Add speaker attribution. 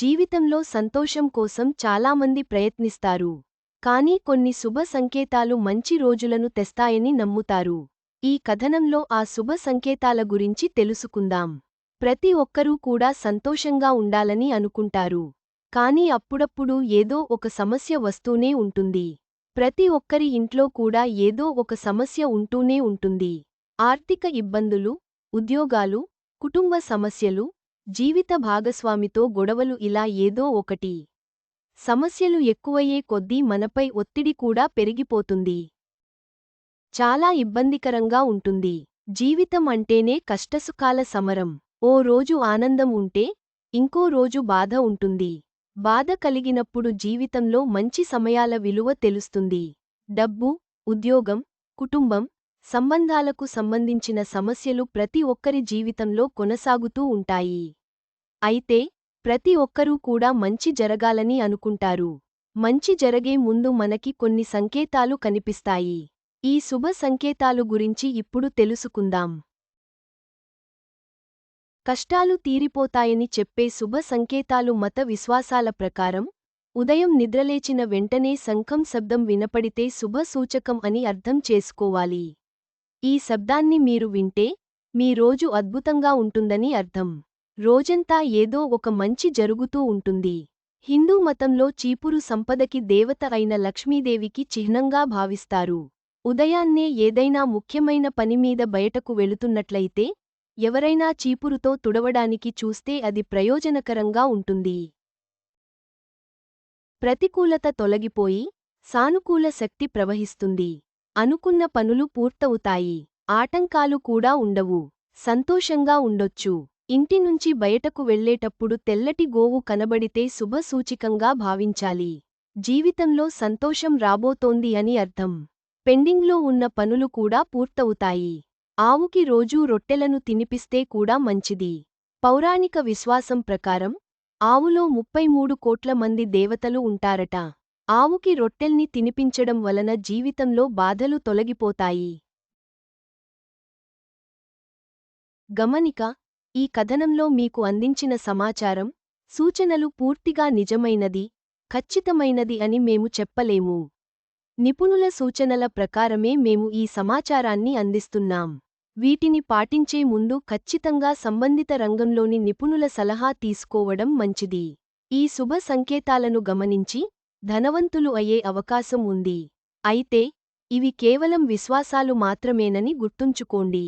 Speaker 1: జీవితంలో సంతోషం కోసం చాలామంది ప్రయత్నిస్తారు. కానీ కొన్ని శుభ సంకేతాలు మంచి రోజులను తెస్తాయని నమ్ముతారు. ఈ కథనంలో ఆ శుభ సంకేతాల గురించి తెలుసుకుందాం. ప్రతి ఒక్కరూ కూడా సంతోషంగా ఉండాలని అనుకుంటారు. కానీ అప్పుడప్పుడు ఏదో ఒక సమస్య వస్తూనే ఉంటుంది. ప్రతి ఒక్కరి ఇంట్లో కూడా ఏదో ఒక సమస్య ఉంటూనే ఉంటుంది. ఆర్థిక ఇబ్బందులు ఉద్యోగాలు కుటుంబ సమస్యలు జీవిత భాగస్వామితో గొడవలు ఇలా ఏదో ఒకటి. సమస్యలు ఎక్కువయ్యే కొద్దీ మనపై ఒత్తిడి కూడా పెరిగిపోతుంది. చాలా ఇబ్బందికరంగా ఉంటుంది. జీవితం అంటేనే కష్టసుఖాల సమరం. ఓ రోజు ఆనందం ఉంటే ఇంకో రోజు బాధ ఉంటుంది. బాధ కలిగినప్పుడు జీవితంలో మంచి సమయాల విలువ తెలుస్తుంది. డబ్బు ఉద్యోగం కుటుంబం సంబంధాలకు సంబంధించిన సమస్యలు ప్రతి ఒక్కరి జీవితంలో కొనసాగుతూ ఉంటాయి. అయితే ప్రతి ఒక్కరూ కూడా మంచి జరగాలని అనుకుంటారు. మంచి జరగే ముందు మనకి కొన్ని సంకేతాలు కనిపిస్తాయి. ఈ శుభ సంకేతాలు గురించి ఇప్పుడు తెలుసుకుందాం. కష్టాలు తీరిపోతాయని చెప్పే శుభ సంకేతాలు మత విశ్వాసాల ప్రకారం ఉదయం నిద్రలేచిన వెంటనే శంఖం శబ్దం వినపడితే శుభ సూచకం అని అర్థం చేసుకోవాలి. ఈ శబ్దాన్ని మీరు వింటే మీ రోజు అద్భుతంగా ఉంటుందని అర్థం. రోజంతా ఏదో ఒక మంచి జరుగుతూ ఉంటుంది. హిందూ మతంలో చీపురు సంపదకి దేవత అయిన లక్ష్మీదేవికి చిహ్నంగా భావిస్తారు. ఉదయాన్నే ఏదైనా ముఖ్యమైన పనిమీద బయటకు వెళుతున్నట్లయితే ఎవరైనా చీపురుతో తుడవడానికి చూస్తే అది ప్రయోజనకరంగా ఉంటుంది. ప్రతికూలత తొలగిపోయి సానుకూల శక్తి ప్రవహిస్తుంది. అనుకున్న పనులు పూర్తవుతాయి. ఆటంకాలు కూడా ఉండవు. సంతోషంగా ఉండొచ్చు. ఇంటి నుంచి బయటకు వెళ్ళేటప్పుడు తెల్లటి గోవు కనబడితే శుభసూచికంగా భావించాలి. జీవితంలో సంతోషం రాబోతోంది అని అర్థం. పెండింగ్లో ఉన్న పనులు కూడా పూర్తవుతాయి. ఆవుకి రోజూ రొట్టెలను తినిపిస్తే కూడా మంచిది. పౌరాణిక విశ్వాసం ప్రకారం ఆవులో ముప్పై మూడు కోట్ల మంది దేవతలు ఉంటారట. ఆవుకి రొట్టెల్ని తినిపించడం వలన జీవితంలో బాధలు తొలగిపోతాయి. గమనిక ఈ కథనంలో మీకు అందించిన సమాచారం సూచనలు పూర్తిగా నిజమైనది ఖచ్చితమైనది అని మేము చెప్పలేము. నిపుణుల సూచనల ప్రకారమే మేము ఈ సమాచారాన్ని అందిస్తున్నాం. వీటిని పాటించే ముందు ఖచ్చితంగా సంబంధిత రంగంలోని నిపుణుల సలహా తీసుకోవడం మంచిది. ఈ శుభ సంకేతాలను గమనించి ధనవంతులు అయ్యే అవకాశం ఉంది. అయితే ఇవి కేవలం విశ్వాసాలు మాత్రమేనని గుర్తుంచుకోండి.